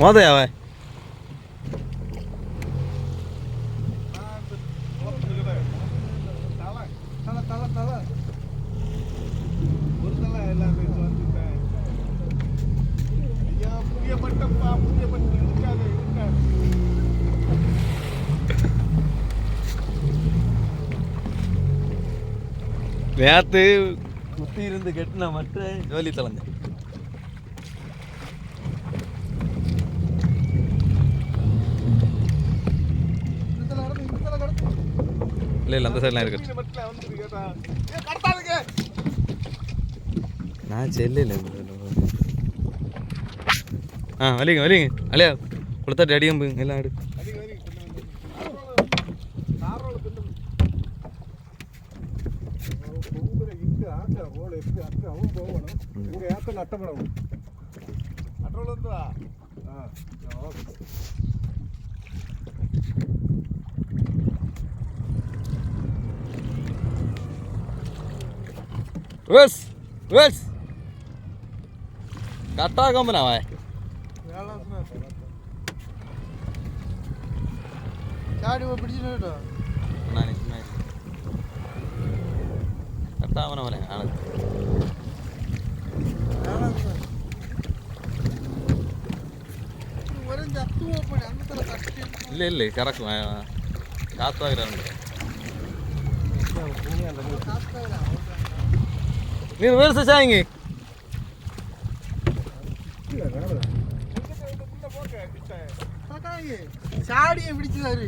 மோதையாவே தலை தலை தலை எல்லாமே புதிய புதிய இருக்காது நேற்று குத்தி இருந்து கெட்டின மட்டும் ஜோலி தலைஞ்சேன். இல்லை இல்லை அந்த சைட்லாம் இருக்கு. நான் செல்லில் ஆ வலிங்க வலிங்க அலையா கொடுத்தாட்டு அடியும் போய் எல்லாம் எடு. அதிக அதிக காரோல റിവേഴ്സ് റിവേഴ്സ് കട്ടാക്കാൻ പനാവേ കട്ടാവന പോലെ ആണ് ഇല്ല ഇല്ല കറക്കും കാത്താകരാണ് കാത്താകരാണ് நீ வேறு சாய்ங்க சாடியை பிடிச்சாரு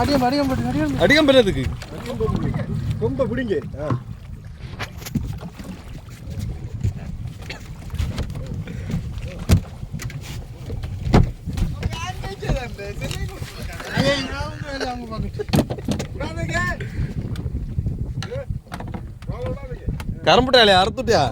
அடியம் அடியம் போட்டு அடியம் அடிக்கம் பெறதுக்கு ரொம்ப பிடிங்க கரம்புட்டாலே அறுத்துட்டியா?